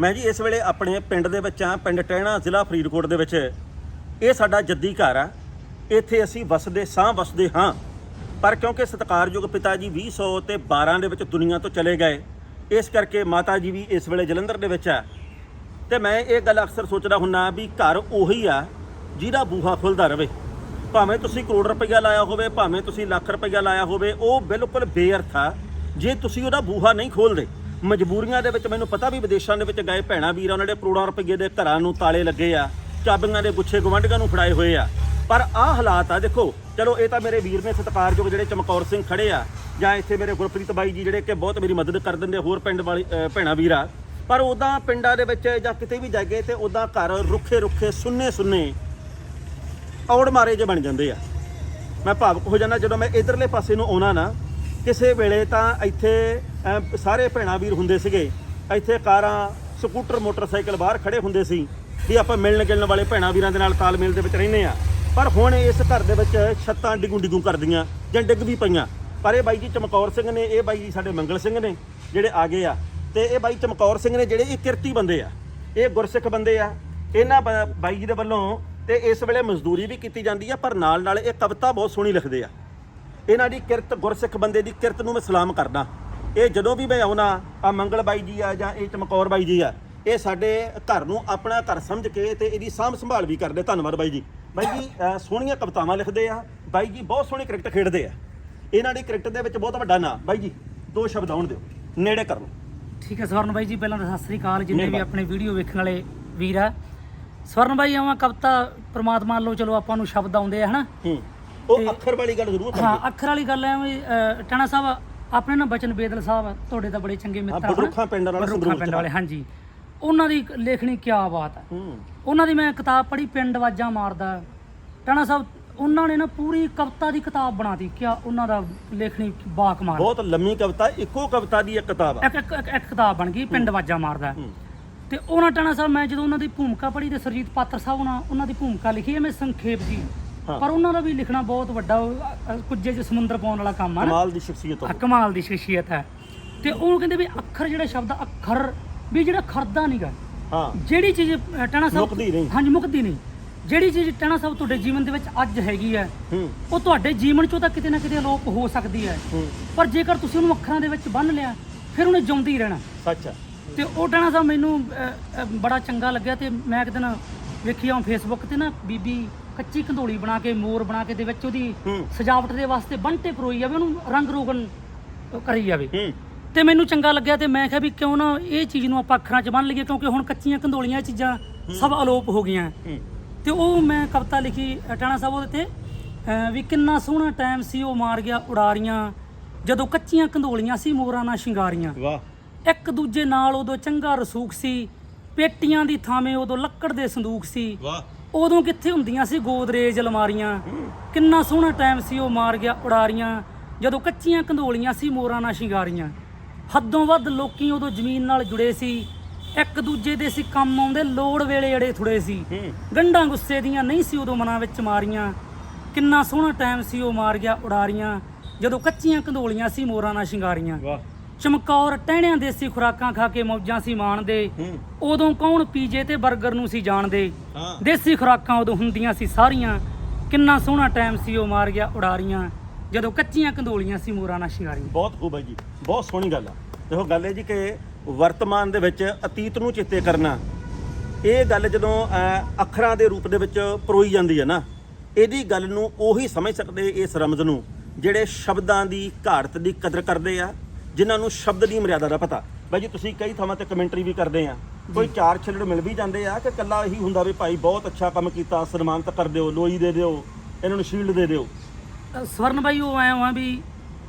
ਮੈਂ ਜੀ ਇਸ ਵੇਲੇ ਆਪਣੇ ਪਿੰਡ ਦੇ ਵਿੱਚ ਆ ਪਿੰਡ ਟਹਿਣਾ ਜ਼ਿਲ੍ਹਾ ਫਰੀਦਕੋਟ ਦੇ ਵਿੱਚ। ਇਹ ਸਾਡਾ ਜੱਦੀ ਘਰ ਆ। ਇੱਥੇ ਅਸੀਂ ਵਸਦੇ ਸਾਂ ਵਸਦੇ ਹਾਂ। ਪਰ ਕਿਉਂਕਿ ਸਤਿਕਾਰਯੋਗ ਪਿਤਾ ਜੀ 2000 ਤੇ 12 ਦੇ ਵਿੱਚ ਦੁਨੀਆ ਤੋਂ ਚਲੇ ਗਏ, ਇਸ ਕਰਕੇ ਮਾਤਾ ਜੀ ਵੀ ਇਸ ਵੇਲੇ ਜਲੰਧਰ ਦੇ ਵਿੱਚ ਆ। ਤੇ ਮੈਂ ਇਹ ਗੱਲ ਅਕਸਰ ਸੋਚਦਾ ਹੁੰਨਾ ਵੀ ਘਰ ਉਹੀ ਆ ਜਿਹਦਾ ਬੂਹਾ ਖੁੱਲਦਾ ਰਵੇ। ਭਾਵੇਂ ਤੁਸੀਂ ਕਰੋੜ ਰੁਪਈਆ ਲਾਇਆ ਹੋਵੇ, ਭਾਵੇਂ ਤੁਸੀਂ ਲੱਖ ਰੁਪਈਆ ਲਾਇਆ ਹੋਵੇ, ਉਹ ਬਿਲਕੁਲ ਬੇਅਰਥ ਆ। ਜੇ ਤੁਸੀਂ ਉਹਦਾ ਬੂਹਾ ਨਹੀਂ ਖੋਲਦੇ ਮਜਬੂਰੀਆਂ ਦੇ ਵਿੱਚ ਮੈਨੂੰ ਪਤਾ ਵੀ ਵਿਦੇਸ਼ਾਂ ਦੇ ਵਿੱਚ ਗਏ ਭੈਣਾ ਵੀਰ ਉਹਨਾਂ ਦੇ ਕਰੋੜਾਂ ਰੁਪਈਏ ਦੇ ਘਰਾਂ ਨੂੰ ਤਾਲੇ ਲੱਗੇ ਆ ਚਾਬੀਆਂ ਦੇ ਗੁੱਛੇ ਗਵੰਡਾਂ ਨੂੰ ਫੜਾਏ ਹੋਏ ਆ। ਪਰ ਆਹ ਹਾਲਾਤ ਆ ਦੇਖੋ ਚਲੋ ਇਹ ਤਾਂ ਮੇਰੇ ਵੀਰ ਨੇ ਸਤਿਕਾਰਯੋਗ ਜਿਹੜੇ ਚਮਕੌਰ ਸਿੰਘ ਖੜੇ ਆ ਜਾਂ ਇੱਥੇ ਮੇਰੇ ਗੁਰਪ੍ਰੀਤ ਬਾਈ ਜੀ ਜਿਹੜੇ ਕਿ ਬਹੁਤ ਮੇਰੀ ਮਦਦ ਕਰ ਦਿੰਦੇ ਹੋਰ ਪਿੰਡ ਵਾਲੀ ਅ, ਭੈਣਾ ਵੀਰ। ਆ ਪਰ ਉਦਾਂ ਪਿੰਡਾਂ ਦੇ ਵਿੱਚ ਜਾਂ ਕਿਤੇ ਵੀ ਜਾਗੇ ਤੇ ਉਦਾਂ ਘਰ ਰੁੱਖੇ ਰੁੱਖੇ ਸੁੰਨੇ ਸੁੰਨੇ ਔੜ ਮਾਰੇ ਜੇ ਬਣ ਜਾਂਦੇ ਆ। ਮੈਂ ਭਾਵੁਕ ਹੋ ਜਾਂਦਾ ਜਦੋਂ ਮੈਂ ਇਧਰਲੇ ਪਾਸੇ ਨੂੰ ਆਉਣਾ ਨਾ ਕਿਸੇ ਵੇਲੇ ਤਾਂ ਇੱਥੇ ਸਾਰੇ ਭੈਣਾ ਵੀਰ ਹੁੰਦੇ ਸੀਗੇ। ਇੱਥੇ ਕਾਰਾਂ, ਸਕੂਟਰ, ਮੋਟਰਸਾਈਕਲ ਬਾਹਰ ਖੜੇ ਹੁੰਦੇ ਸੀ ਵੀ ਆਪਾਂ ਮਿਲਣ ਗਿਲਣ ਵਾਲੇ ਭੈਣਾ ਵੀਰਾਂ ਦੇ ਨਾਲ ਤਾਲਮੇਲ ਦੇ ਵਿੱਚ ਰਹਿੰਦੇ ਆ ਪਰ ਹੁਣ ਇਸ ਘਰ ਦੇ ਵਿੱਚ ਛੱਤਾਂ ਡਿਗੂ ਡਿਗੂ ਕਰਦੀਆਂ ਜਾਂ ਡਿੱਗ ਵੀ ਪਈਆਂ। ਪਰ ਇਹ ਬਾਈ ਜੀ ਚਮਕੌਰ ਸਿੰਘ ਨੇ, ਇਹ ਬਾਈ ਜੀ ਸਾਡੇ ਮੰਗਲ ਸਿੰਘ ਨੇ ਜਿਹੜੇ ਆ ਗਏ ਆ। ਤੇ ਇਹ ਬਾਈ ਚਮਕੌਰ ਸਿੰਘ ਨੇ ਜਿਹੜੇ ਇਹ ਕਿਰਤੀ ਬੰਦੇ ਆ, ਇਹ ਗੁਰਸਿੱਖ ਬੰਦੇ ਆ। ਇਹਨਾਂ ਬ- ਬਾਈ ਜੀ ਦੇ ਵੱਲੋਂ ਤੇ ਇਸ ਵੇਲੇ ਮਜ਼ਦੂਰੀ ਵੀ ਕੀਤੀ ਜਾਂਦੀ ਆ, ਪਰ ਨਾਲ ਨਾਲ ਇਹ ਕਵਿਤਾ ਬਹੁਤ ਸੋਹਣੀ ਲਿਖਦੇ ਆ। ਇਹਨਾਂ ਦੀ ਕਿਰਤ ਗੁਰਸਿੱਖ ਬੰਦੇ ਦੀ ਕਿਰਤ ਨੂੰ ਮੈਂ ਸਲਾਮ ਕਰਦਾ। ਇਹ ਜਦੋਂ ਵੀ ਮੈਂ ਆਉਣਾ ਆ ਮੰਗਲ ਬਾਈ ਜੀ ਆ ਜਾਂ ਇਹ ਚਮਕੌਰ ਬਾਈ ਜੀ ਆ ਇਹ ਸਾਡੇ ਘਰ ਨੂੰ ਆਪਣਾ ਘਰ ਸਮਝ ਕੇ ਤੇ ਇਹਦੀ ਸਾਂਭ ਸੰਭਾਲ ਵੀ ਕਰਦੇ। ਧੰਨਵਾਦ ਬਾਈ ਜੀ। ਬਾਈ ਜੀ ਸੋਹਣੀਆਂ ਕਵਿਤਾਵਾਂ ਲਿਖਦੇ ਆ। ਬਾਈ ਜੀ ਬਹੁਤ ਸੋਹਣੀ ਕ੍ਰਿਕਟ ਖੇਡਦੇ ਆ। ਇਹਨਾਂ ਦੀ ਕ੍ਰਿਕਟ ਦੇ ਵਿੱਚ ਬਹੁਤ ਵੱਡਾ ਨਾਂ। ਬਾਈ ਜੀ ਦੋ ਸ਼ਬਦ ਆਉਣ ਦਿਓ। ਨੇੜੇ ਕਰ ਲਓ। ਠੀਕ ਹੈ ਸਵਰਨ ਬਾਈ ਜੀ ਪਹਿਲਾਂ ਤਾਂ ਸਤਿ ਸ੍ਰੀ ਅਕਾਲ ਜਿੰਨੇ ਵੀ। ਆਪਣੇ ਵੀਡੀਓ ਵੇਖਣ ਵਾਲੇ ਵੀਰ ਆ। ਸਵਰਨ ਬਾਈ ਆਵਾਂ ਕਵਿਤਾ ਪ੍ਰਮਾਤਮਾ ਵੱਲੋਂ ਚਲੋ ਆਪਾਂ ਨੂੰ ਸ਼ਬਦ ਆਉਂਦੇ ਆ ਹਨਾ? ਹੂੰ। ਉਹ ਤੇ- ਅੱਖਰ ਵਾਲੀ ਗੱਲ ਜ਼ਰੂਰ ਹਾਂ ਕਰੀਏ। ਅੱਖਰ ਵਾਲੀ ਗੱਲ ਐ ਵੀ ਟਾਣਾ ਸਾਹਿਬ ਆਪਣੇ ਨਾ ਬਚਨ ਬੇਦਲ ਸਾਹਿਬ ਤੁਹਾਡੇ ਤਾਂ ਬੜੇ ਚੰਗੇ ਮਿੱਤਰ ਹਨ। ਬਡਰੁੱਖਾਂ ਪਿੰਡ ਵਾਲਾ ਬਡਰੁੱਖਾਂ ਸੰਗਰੂਰ ਪਿੰਡ ਚ। ਵਾਲੇ ਹਾਂਜੀ। ਉਹਨਾਂ ਦੀ ਲੇਖਣੀ ਕੀ ਬਾਤ ਹੈ ਹੂੰ। ਉਹਨਾਂ ਦੀ ਮੈਂ ਕਿਤਾਬ ਪੜ੍ਹੀ ਪਿੰਡ ਵਾਜਾਂ ਮਾਰਦਾ। ਟਾਣਾ ਸਾਹਿਬ ਉਹਨਾਂ ਨੇ ਨਾ ਪੂਰੀ ਕਵਿਤਾ ਦੀ ਕਿਤਾਬ ਬਣਾਤੀ ਕਿਆ ਉਹਨਾਂ ਦਾ ਲੇਖਣੀ ਬਾਕਮਾਲ। ਬਹੁਤ ਲੰਮੀ ਕਵਿਤਾ ਇੱਕੋ ਕਵਿਤਾ ਦੀ ਇੱਕ ਕਿਤਾਬ ਆ। ਇੱਕ ਇੱਕ ਇੱਕ- ਇੱਕ ਕਿਤਾਬ ਬਣ ਗਈ ਪਿੰਡ ਵਾਜਾਂ ਮਾਰਦਾ। ਹੂੰ। ਤੇ ਉਹਨਾਂ ਟਾਣਾ ਸਾਹਿਬ ਮੈਂ ਜਦੋਂ ਉਹਨਾਂ ਦੀ ਭੂਮਿਕਾ ਪੜ੍ਹੀ ਤੇ ਸਰਜੀਤ ਪਾਤਰ ਸਾਹਿਬ ਉਹਨਾਂ ਉਹਨਾਂ ਦੀ ਭੂਮਿਕਾ ਲਿਖੀ ਹੈ ਮੈਂ ਸੰਖੇਪ ਜੀ। ਪਰ ਉਹਨਾਂ ਦਾ ਵੀ ਲਿਖਣਾ ਬਹੁਤ ਵੱਡਾ ਅ, ਕੁੱਜੇ 'ਚ ਸਮੁੰਦਰ ਪਾਉਣ ਵਾਲਾ ਕੰਮ ਆ ਨਾ। ਕਮਾਲ ਦੀ ਸ਼ਖਸੀਅਤ ਆ, ਕਮਾਲ ਦੀ ਸ਼ਖਸੀਅਤ ਹੈ। ਤੇ ਉਹ ਕਹਿੰਦੇ ਵੀ ਅੱਖਰ ਜਿਹੜਾ ਸ਼ਬਦ ਆ, ਅੱਖਰ ਵੀ ਜਿਹੜਾ ਖਰਦਾ ਨਹੀਂਗਾ ਹਾਂ। ਜਿਹੜੀ ਚੀਜ਼ ਅ, ਟਾਣਾ ਸਾਹਿਬ ਮੁੱਕਦੀ ਨਹੀਂ। ਹਾਂਜੀ ਮੁੱਕਦੀ ਨਹੀਂ। ਜਿਹੜੀ ਚੀਜ਼ ਟਾਣਾ ਸਾਹਿਬ ਤੁਹਾਡੇ ਜੀਵਨ ਦੇ ਵਿੱਚ ਅੱਜ ਹੈਗੀ ਹੈ ਹੂੰ। ਉਹ ਤੁਹਾਡੇ ਜੀਵਨ 'ਚੋਂ ਤਾਂ ਕਿਤੇ ਨਾ ਕਿਤੇ ਅਲੋਪ ਹੋ ਸਕਦੀ ਹੈ। ਹੂੰ। ਪਰ ਜੇਕਰ ਤੁਸੀਂ ਉਹਨੂੰ ਅੱਖਰਾਂ ਦੇ ਵਿੱਚ ਬੰਨ੍ਹ ਲਿਆ ਫਿਰ ਉਹਨੇ ਜਿਉਂਦੀ ਹੀ ਰਹਿਣਾ। ਸੱਚ ਆ। ਤੇ ਉਹ ਟਾਣਾ ਸਾਹਿਬ ਮੈਨੂੰ ਅ, ਅ, ਬੜਾ ਚੰਗਾ ਲੱਗਿਆ ਤੇ ਮੈਂ ਇੱਕ ਦਿਨ ਵੇਖੀ ਆ ਫੇਸਬੁੱਕ ਤੇ ਨਾ ਬੀਬੀ ਕੱਚੀ ਕੰਧੋਲੀ ਬਣਾ ਕੇ ਮੋਰ ਬਣਾ ਕੇ ਦੇ ਵਿੱਚ ਉਹਦੀ ਹੂੰ। ਸਜਾਵਟ ਦੇ ਵਾਸਤੇ ਬੰਟੇ ਪਰੋਈ ਜਾਵੇ ਉਹਨੂੰ ਰੰਗ ਰੋਗਨ ਕਰੀ ਜਾਵੇ। ਹੂੰ। ਤੇ ਮੈਨੂੰ ਚੰਗਾ ਲੱਗਿਆ ਤੇ ਮੈਂ ਕਿਹਾ ਵੀ ਕਿਉਂ ਨਾ ਇਹ ਚੀਜ਼ ਨੂੰ ਆਪਾਂ ਅੱਖਰਾਂ 'ਚ ਬੰਨ ਲਈਏ ਕਿਉਂਕਿ ਹੁਣ ਕੱਚੀਆਂ ਕੰਧੋਲੀਆਂ ਇਹ ਚੀਜ਼ਾਂ ਸਭ ਅਲੋਪ ਹੋ ਗਈਆਂ। ਹੂੰ। ਤੇ ਉਹ ਮੈਂ ਕਵਿਤਾ ਲਿਖੀ ਟਾਣਾ ਸਾਹਿਬ ਉਹਦੇ ਤੇ ਵੀ ਕਿੰਨਾ ਸੋਹਣਾ ਟਾਈਮ ਸੀ ਉਹ ਮਾਰ ਗਿਆ ਉਡਾਰੀਆਂ ਜਦੋਂ ਕੱਚੀਆਂ ਕੰਧੋਲੀਆਂ ਸੀ ਮੋਰਾਂ ਨਾਲ ਸ਼ਿੰਗਾਰੀਆਂ। ਵਾਹ। ਇੱਕ ਦੂਜੇ ਨਾਲ ਉਦੋਂ ਚੰਗਾ ਰਸੂਖ ਸੀ ਪੇਟੀਆਂ ਦੀ ਥਾਵੇਂ ਉਦੋਂ ਲੱਕੜ ਦੇ ਸੰਦੂਕ ਸੀ। ਵਾਹ। ਉਦੋਂ ਕਿੱਥੇ ਹੁੰਦੀਆਂ ਸੀ ਗੋਦਰੇਜ ਅਲਮਾਰੀਆਂ? ਕਿੰਨਾ ਸੋਹਣਾ ਟਾਈਮ ਸੀ ਉਹ ਮਾਰ ਗਿਆ ਉਡਾਰੀਆਂ ਜਦੋਂ ਕੱਚੀਆਂ ਕੰਧੋਲੀਆਂ ਸੀ ਮੋਰਾਂ ਨਾਲ ਸ਼ਿੰਗਾਰੀਆਂ। ਹੱਦੋਂ ਵੱਧ ਲੋਕੀ ਉਦੋਂ ਜ਼ਮੀਨ ਨਾਲ ਜੁੜੇ ਸੀ। ਇੱਕ ਦੂਜੇ ਦੇ ਸੀ ਕੰਮ ਆਉਂਦੇ ਲੋੜ ਵੇਲੇ ਅੜੇ ਥੁੜੇ ਸੀ। ਗੰਢਾਂ ਗੁੱਸੇ ਦੀਆਂ ਨਹੀਂ ਸੀ ਉਦੋਂ ਮਨਾਂ ਵਿੱਚ ਮਾਰੀਆਂ। ਕਿੰਨਾ ਸੋਹਣਾ ਟਾਈਮ ਸੀ ਉਹ ਮਾਰ ਗਿਆ ਉਡਾਰੀਆਂ ਜਦੋਂ ਕੱਚੀਆਂ ਕੰਧੋਲੀਆਂ ਸੀ ਮੋਰਾਂ ਨਾਲ ਸ਼ਿੰਗਾਰੀਆਂ। ਚਮਕੌਰ ਟਹਿਣਿਆਂ ਦੇਸੀ ਖੁਰਾਕਾਂ ਖਾ ਕੇ ਮੌਜਾਂ ਸੀ ਮਾਣਦੇ ਹੂੰ। ਉਦੋਂ ਕੌਣ ਪੀਜੇ ਤੇ 버ਗਰ ਨੂੰ ਸੀ ਜਾਣਦੇ? ਹਾਂ। ਦੇਸੀ ਖੁਰਾਕਾਂ ਉਦੋਂ ਹੁੰਦੀਆਂ ਸੀ ਸਾਰੀਆਂ। ਕਿੰਨਾ ਸੋਹਣਾ ਟਾਈਮ ਸੀ ਉਹ ਮਾਰ ਗਿਆ ਉਡਾਰੀਆਂ। ਜਦੋਂ ਕੱਚੀਆਂ ਕੰਧੋਲੀਆਂ ਸੀ ਮੋਰਾਂ ਨਾਲ ਸ਼ਿੰਗਾਰੀਆਂ ਬਹੁਤ ਖੂਬ ਹੈ ਜੀ। ਬਹੁਤ ਸੋਹਣੀ ਗੱਲ ਆ। ਦੇਖੋ ਗੱਲ ਇਹ ਜੀ ਕਿ ਵਰਤਮਾਨ ਦੇ ਵਿੱਚ ਅਤੀਤ ਨੂੰ ਚੇਤੇ ਕਰਨਾ ਇਹ ਗੱਲ ਜਦੋਂ ਅੱਖਰਾਂ ਦੇ ਰੂਪ ਦੇ ਵਿੱਚ ਪਰੋਈ ਜਾਂਦੀ ਹੈ ਨਾ ਇਹਦੀ ਗੱਲ ਨੂੰ ਉਹੀ ਸਮਝ ਸਕਦੇ ਇਸ ਰਮਜ਼ ਨੂੰ ਜਿਹੜੇ ਸ਼ਬਦਾਂ ਦੀ ਘਾੜਤ ਦੀ ਕਦਰ ਕਰਦੇ ਆ ਜਿਨ੍ਹਾਂ ਨੂੰ ਸ਼ਬਦ ਦੀ ਮਰਿਆਦਾ ਦਾ ਪਤਾ। ਬਾਈ ਜੀ ਤੁਸੀਂ ਕਈ ਥਾਵਾਂ ਤੇ ਕਮੈਂਟਰੀ ਵੀ ਕਰਦੇ ਆ। ਕੋਈ ਚਾਰ ਛਿੱਲੜ ਮਿਲ ਵੀ ਜਾਂਦੇ ਆ ਕਿ ਕੱਲਾ ਇਹੀ ਹੁੰਦਾ ਵੀ ਭਾਈ ਬਹੁਤ ਅੱਛਾ ਕੰਮ ਕੀਤਾ ਸਨਮਾਨਿਤ ਕਰ ਦਿਓ ਲੋਈ ਦੇ ਦਿਓ ਇਹਨਾਂ ਨੂੰ ਸ਼ੀਲਡ ਦੇ ਦਿਓ। ਸਵਰਨ ਬਾਈ ਉਹ ਐ ਆ ਵੀ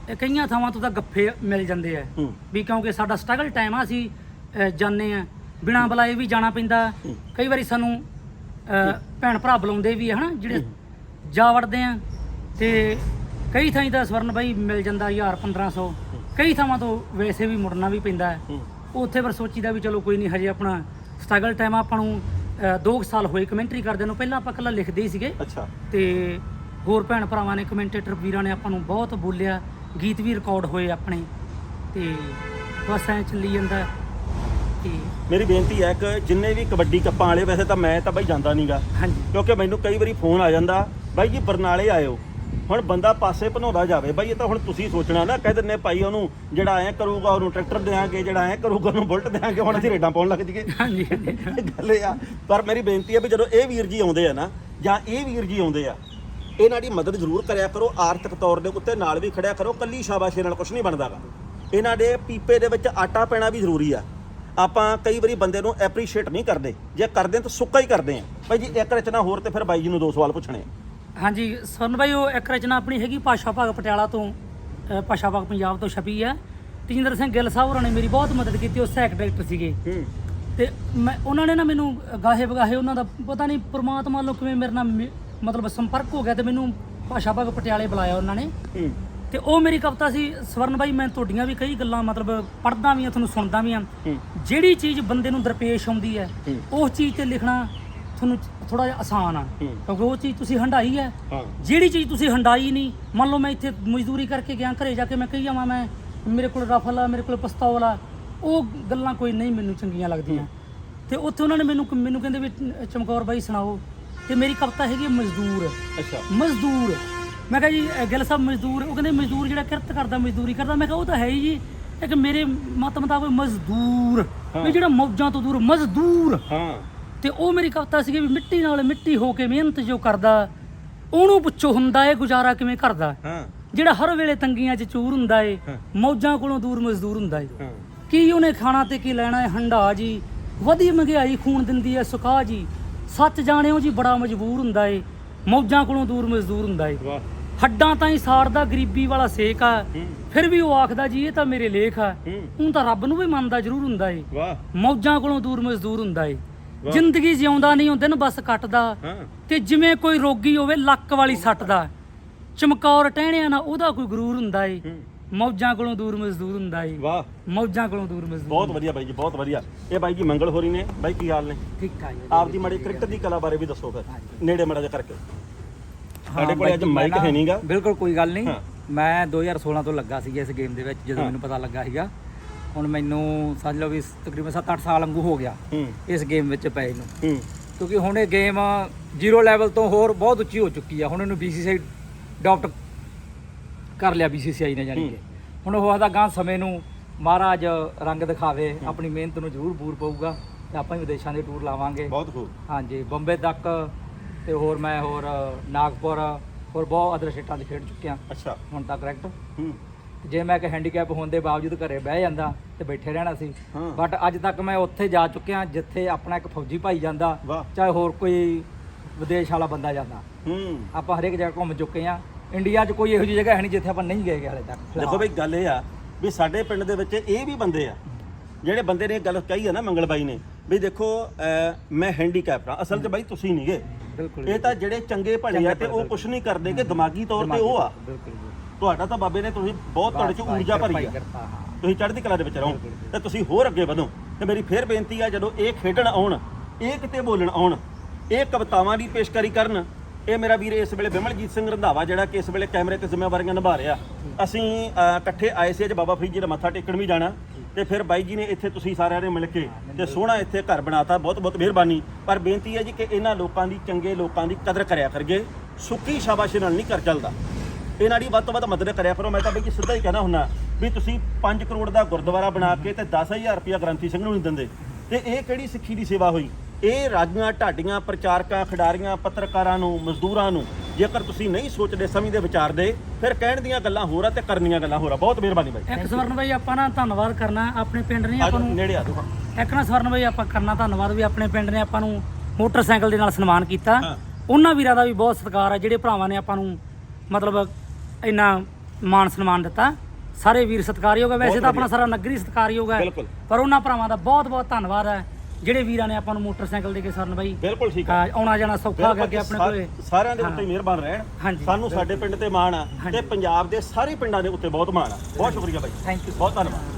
ਇਹ ਕਈਆਂ ਥਾਵਾਂ ਤੋਂ ਤਾਂ ਗੱਫੇ ਮਿਲ ਜਾਂਦੇ ਆ। ਹੂੰ। ਵੀ ਕਿਉਂਕਿ ਸਾਡਾ ਸਟਰਗਲ ਟਾਈਮ ਆ ਅਸੀਂ ਜਾਂਦੇ ਆ। ਬਿਨਾਂ ਬੁਲਾਏ ਵੀ ਜਾਣਾ ਪੈਂਦਾ। ਕਈ ਵਾਰੀ ਸਾਨੂੰ ਭੈਣ ਭਰਾ ਬੁਲਾਉਂਦੇ ਵੀ ਹਨਾ ਜਿਹੜੇ ਜਾ ਵੜਦੇ ਆ। ਤੇ ਕਈ ਥਾਈਂ ਤਾਂ ਸਵਰਨ ਬਾਈ ਮਿਲ ਜਾਂਦਾ 1000 1500 ਕਈ ਥਾਵਾਂ ਤੋਂ ਵੈਸੇ ਵੀ ਮੁੜਨਾ ਵੀ ਪੈਂਦਾ ਹੈ। ਹੂੰ। ਉੱਥੇ ਫਿਰ ਸੋਚੀਦਾ ਵੀ ਚਲੋ ਕੋਈ ਨਹੀਂ ਹਜੇ ਆਪਣਾ ਸਟਰਗਲ ਟਾਈਮ ਆਪਾਂ ਨੂੰ 2 ਸਾਲ ਹੋਏ ਕਮੈਂਟਰੀ ਕਰਦੇ ਨੂੰ ਪਹਿਲਾਂ ਆਪਾਂ ਇਕੱਲਾ ਲਿਖਦੇ ਹੀ ਸੀਗੇ। ਅੱਛਾ। ਤੇ ਹੋਰ ਭੈਣ ਭਰਾਵਾਂ ਨੇ ਕਮੈਂਟੇਟਰ ਵੀਰਾਂ ਨੇ ਆਪਾਂ ਨੂੰ ਬਹੁਤ ਬੋਲਿਆ ਗੀਤ ਵੀ ਰਿਕਾਰਡ ਹੋਏ ਆਪਣੇ। ਤੇ ਬਸ ਐਂ ਚੱਲੀ ਜਾਂਦਾ ਤੇ ਮੇਰੀ ਬੇਨਤੀ ਹੈ ਕਿ ਜਿੰਨੇ ਵੀ ਕਬੱਡੀ ਕੱਪਾਂ ਵਾਲੇ ਵੈਸੇ ਤਾਂ ਮੈਂ ਤਾਂ ਬਾਈ ਜਾਂਦਾ ਨਹੀਂਗਾ ਹਾਂਜੀ। ਕਿਉਂਕਿ ਮੈਨੂੰ ਕਈ ਵਾਰੀ ਫੋਨ ਆ ਜਾਂਦਾ ਬਾਈ ਜੀ ਬਰਨਾਲੇ ਆਇਓ। ਹੁਣ ਬੰਦਾ ਪਾਸੇ ਭਨੋਦਾ ਜਾਵੇ ਬਾਈ ਇਹ ਤਾਂ ਹੁਣ ਤੁਸੀਂ ਸੋਚਣਾ ਨਾ ਕਹਿ ਦਿੰਨੇ ਭਾਈ ਉਹਨੂੰ ਜਿਹੜਾ ਐ ਕਰੂਗਾ ਉਹਨੂੰ ਟਰੈਕਟਰ ਦੇਾਂਗੇ ਜਿਹੜਾ ਐ ਕਰੂਗਾ ਉਹਨੂੰ ਬੁਲਟ ਦੇਾਂਗੇ ਹੁਣ ਅਸੀਂ ਰੇਡਾਂ ਪਾਉਣ ਲੱਗ ਜੀਏ ਹਾਂਜੀ ਗੱਲ ਇਹ ਆ। ਪਰ ਮੇਰੀ ਬੇਨਤੀ ਹੈ ਵੀ ਜਦੋਂ ਇਹ ਵੀਰ ਜੀ ਆਉਂਦੇ ਆ ਨਾ ਜਾਂ ਇਹ ਵੀਰ ਜੀ ਆਉਂਦੇ ਆ ਇਹਨਾਂ ਦੀ ਮਦਦ ਜ਼ਰੂਰ ਕਰਿਆ ਕਰੋ ਆਰਥਿਕ ਤੌਰ ਦੇ ਉੱਤੇ ਨਾਲ ਵੀ ਖੜਿਆ ਕਰੋ ਕੱਲੀ ਸ਼ਾਬਾਸ਼ੇ ਨਾਲ ਕੁਝ ਨਹੀਂ ਬਣਦਾਗਾ ਇਹਨਾਂ ਦੇ ਪੀਪੇ ਦੇ ਵਿੱਚ ਆਟਾ ਪੈਣਾ ਵੀ ਜ਼ਰੂਰੀ ਆ। ਆਪਾਂ ਕਈ ਵਾਰੀ ਬੰਦੇ ਨੂੰ ਐਪਰੀਸ਼ੀਏਟ ਨਹੀਂ ਕਰਦੇ। ਜੇ ਕਰਦੇ ਤਾਂ ਸੁੱਕਾ ਹੀ ਕਰਦੇ ਆ। ਭਾਈ ਜੀ ਇੱਕ ਰਚਨਾ ਹੋਰ ਤੇ ਫਿਰ ਬਾਈ ਜੀ ਨੂੰ ਦੋ ਸਵਾਲ ਪੁੱਛਣੇ ਆ। ਹਾਂਜੀ ਸਰਨ ਭਾਈ ਉਹ ਇੱਕ ਰਚਨਾ ਆਪਣੀ ਹੈਗੀ ਭਾਸ਼ਾ ਭਾਗ ਪਟਿਆਲਾ ਤੋਂ ਅ, ਭਾਸ਼ਾ ਭਾਗ ਪੰਜਾਬ ਤੋਂ ਛਪੀ ਹੈ। ਤੇਜਿੰਦਰ ਸਿੰਘ ਗਿੱਲ ਸਾਹਿਬ ਹੋਰਾਂ ਨੇ ਮੇਰੀ ਬਹੁਤ ਮਦਦ ਕੀਤੀ ਉਹ ਸਹਾਇਕ ਡਾਇਰੈਕਟਰ ਸੀਗੇ। ਹੂੰ। ਤੇ ਮੈਂ ਉਹਨਾਂ ਨੇ ਨਾ ਮੈਨੂੰ ਗਾਹੇ ਬਗਾਹੇ ਉਹਨਾਂ ਦਾ ਪਤਾ ਨਹੀਂ ਪ੍ਰਮਾਤਮਾ ਵੱਲੋਂ ਕਿਵੇਂ ਮੇਰੇ ਨਾਲ ਮਿ- ਮਤਲਬ ਸੰਪਰਕ ਹੋ ਗਿਆ ਤੇ ਮੈਨੂੰ ਭਾਸ਼ਾ ਭਾਗ ਪਟਿਆਲੇ ਬੁਲਾਇਆ ਉਹਨਾਂ ਨੇ। ਹੂੰ। ਤੇ ਉਹ ਮੇਰੀ ਕਵਿਤਾ ਸੀ ਸਵਰਨ ਭਾਈ ਮੈਂ ਤੁਹਾਡੀਆਂ ਵੀ ਕਈ ਗੱਲਾਂ ਮਤਲਬ ਪੜ੍ਹਦਾ ਵੀ ਆ ਤੁਹਾਨੂੰ ਸੁਣਦਾ ਵੀ ਆ ਹੂੰ। ਜਿਹੜੀ ਚੀਜ਼ ਬੰਦੇ ਨੂੰ ਦਰਪੇਸ਼ ਆਉਂਦੀ ਹੈ ਹੂੰ। ਉਸ ਚੀਜ਼ ਤੇ ਲਿਖਣਾ ਤੁਹਾਨੂੰ ਥੋੜਾ ਜਿਹਾ ਆਸਾਨ ਆ। ਕਿਉਂਕਿ ਉਹ ਚੀਜ਼ ਤੁਸੀਂ ਹੰਡਾਈ ਹੈ। ਜਿਹੜੀ ਚੀਜ਼ ਤੁਸੀਂ ਹੰਡਾਈ ਨਹੀਂ ਮੰਨ ਲਓ ਮੈਂ ਇੱਥੇ ਮਜ਼ਦੂਰੀ ਕਰਕੇ ਗਿਆ ਘਰੇ ਜਾ ਕੇ ਮੈਂ ਕਹੀ ਜਾਵਾਂ ਮੈਂ ਮੇਰੇ ਕੋਲ ਰਫਲ ਆ ਮੇਰੇ ਕੋਲ ਪਿਸਤੌਲ ਆ ਉਹ ਗੱਲਾਂ ਕੋਈ ਨਹੀਂ ਮੈਨੂੰ ਚੰਗੀਆਂ ਲੱਗਦੀਆਂ। ਤੇ ਉੱਥੇ ਉਹਨਾਂ ਨੇ ਮੈਨੂੰ ਮੈਨੂੰ ਕਹਿੰਦੇ ਵੀ ਚਮਕੌਰ ਬਾਈ ਸੁਣਾਓ ਤੇ ਮੇਰੀ ਕਵਿਤਾ ਹੈਗੀ ਮਜ਼ਦੂਰ। ਅੱਛਾ। ਮਜ਼ਦੂਰ। ਮੈਂ ਕਿਹਾ ਜੀ ਗਿੱਲ ਸਾਹਿਬ ਮਜ਼ਦੂਰ ਉਹ ਕਹਿੰਦੇ ਮਜ਼ਦੂਰ ਜਿਹੜਾ ਕਿਰਤ ਕਰਦਾ ਮਜ਼ਦੂਰੀ ਕਰਦਾ ਮੈਂ ਕਿਹਾ ਉਹ ਤਾਂ ਹੈ ਹੀ ਜੀ। ਇੱਕ ਮੇਰੇ ਮਤ ਮੁਤਾਬਕ ਮਜ਼ਦੂਰ। ਵੀ ਜਿਹੜਾ ਮੌਜਾਂ ਤੋਂ ਦੂਰ ਮਜ਼ਦੂਰ। ਹਾਂ। ਤੇ ਉਹ ਮੇਰੀ ਕਵਿਤਾ ਸੀਗੀ ਵੀ ਮਿੱਟੀ ਨਾਲ ਮਿੱਟੀ ਹੋ ਕੇ ਮਿਹਨਤ ਜੋ ਕਰਦਾ ਉਹਨੂੰ ਪੁੱਛੋ ਹੁੰਦਾ ਏ ਗੁਜ਼ਾਰਾ ਕਿਵੇਂ ਕਰਦਾ? ਹਾਂ। ਜਿਹੜਾ ਹਰ ਵੇਲੇ ਤੰਗੀਆਂ 'ਚ ਚੂਰ ਹੁੰਦਾ ਏ। ਮੌਜਾਂ ਕੋਲੋਂ ਦੂਰ ਮਜ਼ਦੂਰ ਹੁੰਦਾ ਏ। ਕੀ ਉਹਨੇ ਖਾਣਾ ਤੇ ਕੀ ਲੈਣਾ ਏ? ਹੰਡਾ ਜੀ। ਵਧੀ ਮਹਿੰਗਾਈ ਖੂਨ ਦਿੰਦੀ ਏ ਸੁਖਾ ਜੀ। ਸੱਚ ਜਾਣਿਓ ਜੀ ਬੜਾ ਮਜਬੂਰ ਹੁੰਦਾ ਏ। ਮੌਜਾਂ ਕੋਲੋਂ ਦੂਰ ਮਜ਼ਦੂਰ ਹੁੰਦਾ ਏ। ਹੱਡਾਂ ਤਾਂ ਹੀ ਸਾੜਦਾ ਗਰੀਬੀ ਵਾਲਾ ਸੇਕ ਆ। ਫਿਰ ਵੀ ਉਹ ਆਖਦਾ ਜੀ ਇਹ ਤਾਂ ਮੇਰੇ ਲੇਖ ਆ। ਉਹ ਤਾਂ ਰੱਬ ਨੂੰ ਵੀ ਮੰਨਦਾ ਜ਼ਰੂਰ ਹੁੰਦਾ ਏ। ਮੌਜਾਂ ਕੋਲੋਂ ਦੂਰ ਮਜ਼ਦੂਰ ਹੁੰਦਾ ਏ। ਜ਼ਿੰਦਗੀ ਜਿਉਂਦਾ ਨਹੀਂ ਉਹ ਦਿਨ ਬਸ ਕੱਟਦਾ। ਤੇ ਜਿਵੇਂ ਕੋਈ ਰੋਗੀ ਹੋਵੇ ਲੱਕ ਵਾਲੀ ਸੱਟ ਦਾ ਚਮਕੌਰ ਟਹਿਣਿਆਂ ਨਾਲ ਉਹਦਾ ਕੋਈ ਗਰੂਰ ਹੁੰਦਾ ਏ। ਮੌਜਾਂ ਕੋਲੋਂ ਦੂਰ ਮਜ਼ਦੂਰ ਹੁੰਦਾ ਏ। ਵਾਹ। ਮੌਜਾਂ ਕੋਲੋਂ ਦੂਰ ਮਜ਼ਦੂਰ। ਬਹੁਤ ਵਧੀਆ ਬਾਈ ਜੀ ਬਹੁਤ ਵਧੀਆ। ਇਹ ਬਾਈ ਜੀ ਮੰਗਲ ਹੋਰੀ ਨੇ। ਬਾਈ ਕੀ ਹਾਲ ਨੇ? ਠੀਕ ਆ ਜੀ ਆਪ ਦੀ ਮਾੜੀ ਕ੍ਰਿਕਟ ਦੀ ਕਲਾ ਬਾਰੇ ਵੀ ਦੱਸੋ ਫਿਰ। ਨੇੜੇ ਮੜਾ ਜਿਹਾ ਕਰਕੇ। ਸਾਡੇ ਕੋਲ ਅੱਜ ਮਾਈਕ ਨਾ- ਹੈ ਨਹੀਂਗਾ ਬਿਲਕੁਲ ਕੋਈ ਗੱਲ ਨਹੀਂ। ਮੈਂ 2016 ਤੋਂ ਲੱਗਾ ਸੀ ਇਸ ਗੇਮ ਦੇ ਵਿੱਚ ਜਦੋਂ। ਮੈਨੂੰ ਪਤਾ ਲੱਗਾ ਸੀਗਾ। ਹੁਣ ਮੈਨੂੰ ਸਮਝ ਲਓ ਵੀ ਤਕਰੀਬਨ 7-8 ਸਾਲ ਵਾਂਗੂ ਹੋ ਗਿਆ ਹੂੰ। ਇਸ ਗੇਮ ਵਿੱਚ ਪਏ ਨੂੰ। ਹੂੰ। ਕਿਉਂਕਿ ਹੁਣ ਇਹ ਗੇਮ ਜ਼ੀਰੋ ਲੈਵਲ ਤੋਂ ਹੋਰ ਬਹੁਤ ਉੱਚੀ ਹੋ ਚੁੱਕੀ ਆ। ਹੁਣ ਇਹਨੂੰ BCCI ਅਡਾਪਟ ਕਰ ਲਿਆ BCCI ਨੇ ਜਾਣੀ। ਕਿ। ਹੁਣ ਉਹ ਆਦਾ ਗਾਂ ਸਮੇਂ ਨੂੰ ਮਹਾਰਾਜ ਰੰਗ ਦਿਖਾਵੇ ਆਪਣੀ ਮਿਹਨਤ ਨੂੰ ਜ਼ਰੂਰ ਬੂਰ ਪਊਗਾ ਤੇ ਆਪਾਂ ਵੀ ਵਿਦੇਸ਼ਾਂ ਦੇ ਟੂਰ ਲਾਵਾਂਗੇ। ਬਹੁਤ ਖੂਬ। ਹਾਂਜੀ ਬੰਬੇ ਤੱਕ ਤੇ ਹੋਰ ਮੈਂ ਹੋਰ ਨਾਗਪੁਰ ਹੋਰ ਬਹੁਤ ਅਦਰ ਸਟੇਟਾਂ 'ਚ ਖੇਡ ਚੁੱਕਿਆ ਅੱਛਾ। ਹੁਣ ਤੱਕ ਕਰੈਕਟ ਹੂੰ। ਤੇ ਜੇ ਮੈਂ ਇੱਕ ਹੈਂਡੀਕੈਪ ਹੋਣ ਦੇ ਬਾਵਜੂਦ ਘਰੇ ਬਹਿ ਜਾਂਦਾ ਤੇ ਬੈਠੇ ਰਹਿਣਾ ਸੀ ਹਾਂ। ਬਟ ਅੱਜ ਤੱਕ ਮੈਂ ਉੱਥੇ ਜਾ ਚੁੱਕਿਆ ਜਿੱਥੇ ਆਪਣਾ ਇੱਕ ਫੌਜੀ ਭਾਈ ਜਾਂਦਾ ਵਾਹ। ਚਾਹੇ ਹੋਰ ਕੋਈ ਵਿਦੇਸ਼ ਵਾਲਾ ਬੰਦਾ ਜਾਂਦਾ। ਹੂੰ। ਆਪਾਂ ਹਰੇਕ ਜਗ੍ਹਾ ਘੁੰਮ ਚੁੱਕੇ ਆ ਇੰਡੀਆ 'ਚ ਕੋਈ ਇਹੋ ਜਿਹੀ ਜਗ੍ਹਾ ਹੈ ਨਹੀਂ ਜਿੱਥੇ ਆਪਾਂ ਨਹੀਂ ਗਏ ਹਾਲੇ ਤੱਕ ਦੇਖੋ ਬਈ ਗੱਲ ਇਹ ਆ ਵੀ ਸਾਡੇ ਪਿੰਡ ਦੇ ਵਿੱਚ ਇਹ ਵੀ ਬੰਦੇ ਆ ਜਿਹੜੇ ਬੰਦੇ ਨੇ ਇਹ ਗੱਲ ਕਹੀ ਆ ਨਾ ਮੰਗਲ ਬਾਈ ਨੇ ਵੀ ਦੇਖੋ ਅਹ, ਮੈਂ ਹੈਂਡੀਕੈਪ ਆ ਅਸਲ 'ਚ ਬਾਈ ਤੁਸੀਂ ਨਹੀਂਗੇ ਬਿਲਕੁਲ ਇਹ ਤਾਂ ਜਿਹੜੇ ਚੰਗੇ ਭਲੇ ਆ ਤੇ ਉਹ ਕੁਛ ਨਹੀਂ ਕਰਦੇ ਕਿ ਦਿਮਾਗੀ ਤੌਰ ਤੇ ਉਹ ਆ। ਬਿਲਕੁਲ। ਤੁਹਾਡਾ ਤਾਂ ਬਾਬੇ ਨੇ ਤੁਸੀਂ ਬਹੁਤ ਤੁਹਾਡੇ 'ਚ ਊਰਜਾ ਭਰੀ ਆ। ਤੁਸੀਂ ਚੜ੍ਹਦੀ ਕਲਾ ਦੇ ਵਿੱਚ ਰਹੋ। ਤੇ ਤੁਸੀਂ ਹੋਰ ਅੱਗੇ ਵਧੋ। ਤੇ ਮੇਰੀ ਫੇਰ ਬੇਨਤੀ ਆ ਜਦੋਂ ਇਹ ਖੇਡਣ ਆਉਣ ਇਹ ਕਿਤੇ ਬੋਲਣ ਆਉਣ ਇਹ ਕਵਿਤਾਵਾਂ ਦੀ ਪੇਸ਼ਕਾਰੀ ਕਰਨ ਇਹ ਮੇਰਾ ਵੀਰ ਇਸ ਵੇਲੇ ਬਿਮਲਜੀਤ ਸਿੰਘ ਰੰਧਾਵਾ ਜਿਹੜਾ ਕਿ ਇਸ ਵੇਲੇ ਕੈਮਰੇ ਤੇ ਜ਼ਿੰਮੇਵਾਰੀਆਂ ਨਿਭਾ ਰਿਹਾ। ਅਸੀਂ ਇਕੱਠੇ ਆਏ ਸੀ ਅੱਜ ਬਾਬਾ ਫਰੀਦ ਜੀ ਦਾ ਮੱਥਾ ਟੇਕਣ ਵੀ ਜਾਣਾ। ਤੇ ਫਿਰ ਬਾਈ ਜੀ ਨੇ ਇੱਥੇ ਤੁਸੀਂ ਸਾਰਿਆਂ ਨੇ ਮਿਲ ਕੇ ਤੇ ਸੋਹਣਾ ਇੱਥੇ ਘਰ ਬਣਾਤਾ ਬਹੁਤ ਬਹੁਤ ਮਿਹਰਬਾਨੀ। ਪਰ ਬੇਨਤੀ ਹੈ ਜੀ ਕਿ ਇਹਨਾਂ ਲੋਕਾਂ ਦੀ ਚੰਗੇ ਲੋਕਾਂ ਦੀ ਕਦਰ ਕਰਿਆ ਕਰਗੇ ਸੁੱਕੀ ਸ਼ਾਬਾਸ਼ੀ ਨਾਲ ਨਹੀਂ ਕਰ ਚੱਲਦਾ। ਇਹਨਾਂ ਦੀ ਵੱਧ ਤੋਂ ਵੱਧ ਮਦਦ ਕਰਿਆ ਕਰੋ। ਮੈਂ ਤਾਂ ਬਈ ਜੀ ਸਿੱਧਾ ਹੀ ਕਹਿਣਾ ਹੁੰਨਾ ਵੀ ਤੁਸੀਂ 5 ਕਰੋੜ ਦਾ ਗੁਰਦੁਆਰਾ ਬਣਾ ਕੇ ਤੇ 10000 ਰੁਪਇਆ ਗ੍ਰੰਥੀ ਸਿੰਘ ਨੂੰ ਨਹੀਂ ਦਿੰਦੇ। ਤੇ ਇਹ ਕਿਹੜੀ ਸਿੱਖੀ ਦੀ ਸੇਵਾ ਹੋਈ? ਇਹ ਰਾਜੀਆਂ ਢਾਡੀਆਂ ਪ੍ਰਚਾਰਕਾਂ ਖਿਡਾਰੀਆਂ ਪੱਤਰਕਾਰਾਂ ਨੂੰ ਮਜ਼ਦੂਰਾਂ ਨੂੰ ਜੇਕਰ ਤੁਸੀਂ ਨਹੀਂ ਸੋਚਦੇ ਸਮਝਦੇ ਵਿਚਾਰਦੇ ਫਿਰ ਕਹਿਣ ਦੀਆਂ ਗੱਲਾਂ ਹੋਰ ਆ ਤੇ ਕਰਨੀਆਂ ਗੱਲਾਂ ਹੋਰ ਆ। ਬਹੁਤ ਮਿਹਰਬਾਨੀ ਬਾਈ ਇੱਕ ਸਵਰਨ ਭਾਈ ਆਪਾਂ ਨਾ ਧੰਨਵਾਦ ਕਰਨਾ ਆਪਣੇ ਪਿੰਡ ਨੇ ਆਪਾਂ ਨੂੰ ਨੇੜੇ ਆ ਜਾਓ। ਇੱਕ ਨਾ ਸਵਰਨ ਭਾਈ ਆਪਾਂ ਕਰਨਾ ਧੰਨਵਾਦ ਵੀ ਆਪਣੇ ਪਿੰਡ ਨੇ ਆਪਾਂ ਨੂੰ ਮੋਟਰਸਾਈਕਲ ਦੇ ਨਾਲ ਸਨਮਾਨ ਕੀਤਾ। ਉਹਨਾਂ ਵੀਰਾਂ ਦਾ ਵੀ ਬਹੁਤ ਸਤਿਕਾਰ ਹੈ ਜਿਹੜੇ ਭਰਾਵਾਂ ਨੇ ਆਪਾਂ ਨੂੰ ਮਤਲਬ ਇੰਨਾ ਮਾਣ ਸਨਮਾਨ ਦਿੱਤਾ। ਸਾਰੇ ਵੀਰ ਸਤਿਕਾਰਯੋਗ ਹੈ ਵੈਸੇ ਤਾਂ ਆਪਣਾ। ਸਾਰਾ ਨਗਰੀ ਸਤਿਕਾਰਯੋਗ ਹੈ ਬਿਲਕੁਲ। ਪਰ ਉਹਨਾਂ ਭਰਾਵਾਂ ਦਾ ਬਹੁਤ ਬਹੁਤ ਧੰਨਵਾਦ ਹੈ ਜਿਹੜੇ ਵੀਰਾਂ ਨੇ ਆਪਾਂ ਨੂੰ ਮੋਟਰਸਾਈਕਲ ਦੇ ਕੇ ਸਰਨ ਭਾਈ ਬਿਲਕੁਲ ਠੀਕ ਆ। ਆਉਣਾ ਜਾਣਾ ਸੌਖਾ ਹੋ ਗਿਆ ਕਿ ਆਪਣੇ ਸਾ- ਕੋਲੇ। ਸਾਰਿਆਂ ਦੇ ਉੱਤੇ ਹਾਂ। ਮਿਹਰਬਾਨ ਰਹਿਣ। ਹਾਂਜੀ, ਸਾਨੂੰ ਸਾਡੇ ਪਿੰਡ ਤੇ ਮਾਣ ਆ ਤੇ ਪੰਜਾਬ ਦੇ ਸਾਰੇ ਪਿੰਡਾਂ ਦੇ ਉੱਤੇ ਬਹੁਤ ਮਾਣ ਆ। ਬਹੁਤ ਸ਼ੁਕਰੀਆ ਬਾਈ। Thank you. ਬਹੁਤ ਧੰਨਵਾਦ।